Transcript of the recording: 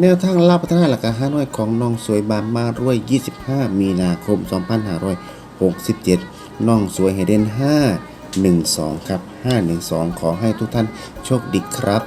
แนวทางลาบพัฒนาหลักการห้าน้อยของน้องสวยบานมารวย 25 มีนาคม 2567 น้องสวยเฮเดน5 1 2 ครับ 5 1 2 ขอให้ทุกท่านโชคดีครับ